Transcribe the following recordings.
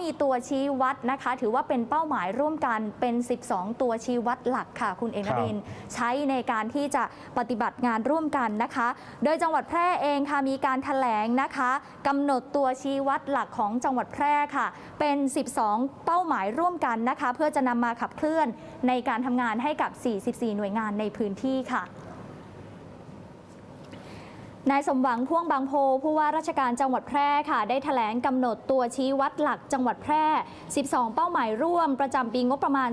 มีตัวชี้วัดนะคะ ถือว่าเป็นเป้าหมายร่วมกันเป็น 12 ตัวชี้วัดหลักค่ะ คุณเอกนรินทร์ใช้ในการที่จะปฏิบัติงานร่วมกันนะคะ โดยจังหวัดแพร่เองค่ะมีการแถลงนะคะกำหนดตัวชี้วัดหลักของจังหวัดแพร่ค่ะ เป็น 12 เป้าหมายร่วมกันนะคะ เพื่อจะนำมาขับเคลื่อนในการทำงานให้กับ 44 หน่วยงานในพื้นที่ค่ะ นายสมหวังพ่วงบางโพผู้ว่าราชการจังหวัดแพร่ค่ะ ได้แถลงกำหนดตัวชี้วัดหลักจังหวัดแพร่ 12 เป้าหมายร่วมประจำปีงบประมาณ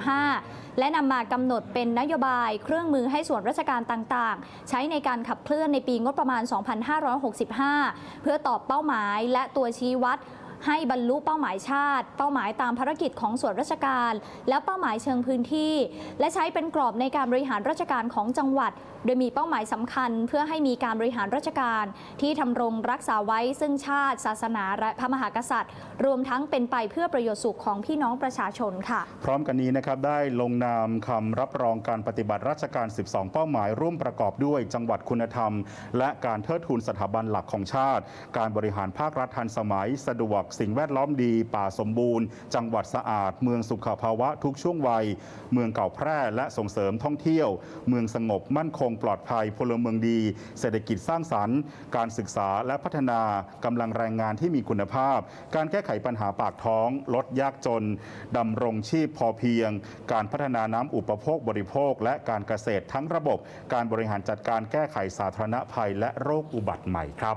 2565 และนำมากำหนดเป็นนโยบายเครื่องมือให้ส่วนราชการต่างๆ ใช้ในการขับเคลื่อนในปีงบประมาณ 2565 เพื่อตอบเป้าหมายและตัวชี้วัด ให้บรรลุเป้าหมายชาติ เป้าหมายตามภารกิจของส่วนราชการ และเป้าหมายเชิงพื้นที่ และใช้เป็นกรอบในการบริหารราชการของจังหวัด โดยมีเป้าหมายสำคัญ เพื่อให้มีการบริหารราชการ ที่ทำรงรักษาไว้ซึ่งชาติ ศาสนาและพระมหากษัตริย์ รวมทั้งเป็นไปเพื่อประโยชน์สุขของพี่น้องประชาชนค่ะ พร้อมกันนี้นะครับได้ลงนามคำรับรองการปฏิบัติราชการ 12 เป้าหมายร่วมประกอบด้วยจังหวัดคุณธรรม และการเทิดทูนสถาบันหลักของชาติ การบริหารภาครัฐทันสมัยสะดวกสิ่งแวดล้อมดีป่าสมบูรณ์ จังหวัดสะอาด เมืองสุขภาวะทุกช่วงวัย เมืองเก่าแพร่และส่งเสริมท่องเที่ยว เมืองสงบมั่นคงปลอดภัยพลเมืองดี เศรษฐกิจสร้างสรรค์ การศึกษาและพัฒนากำลังแรงงานที่มีคุณภาพ การแก้ไขปัญหาปากท้อง ลดยากจนดำรงชีพพอเพียง การพัฒนาน้ำอุปโภคบริโภค และการเกษตรทั้งระบบ การบริหารจัดการแก้ไขสาธารณภัยและโรคอุบัติใหม่ครับ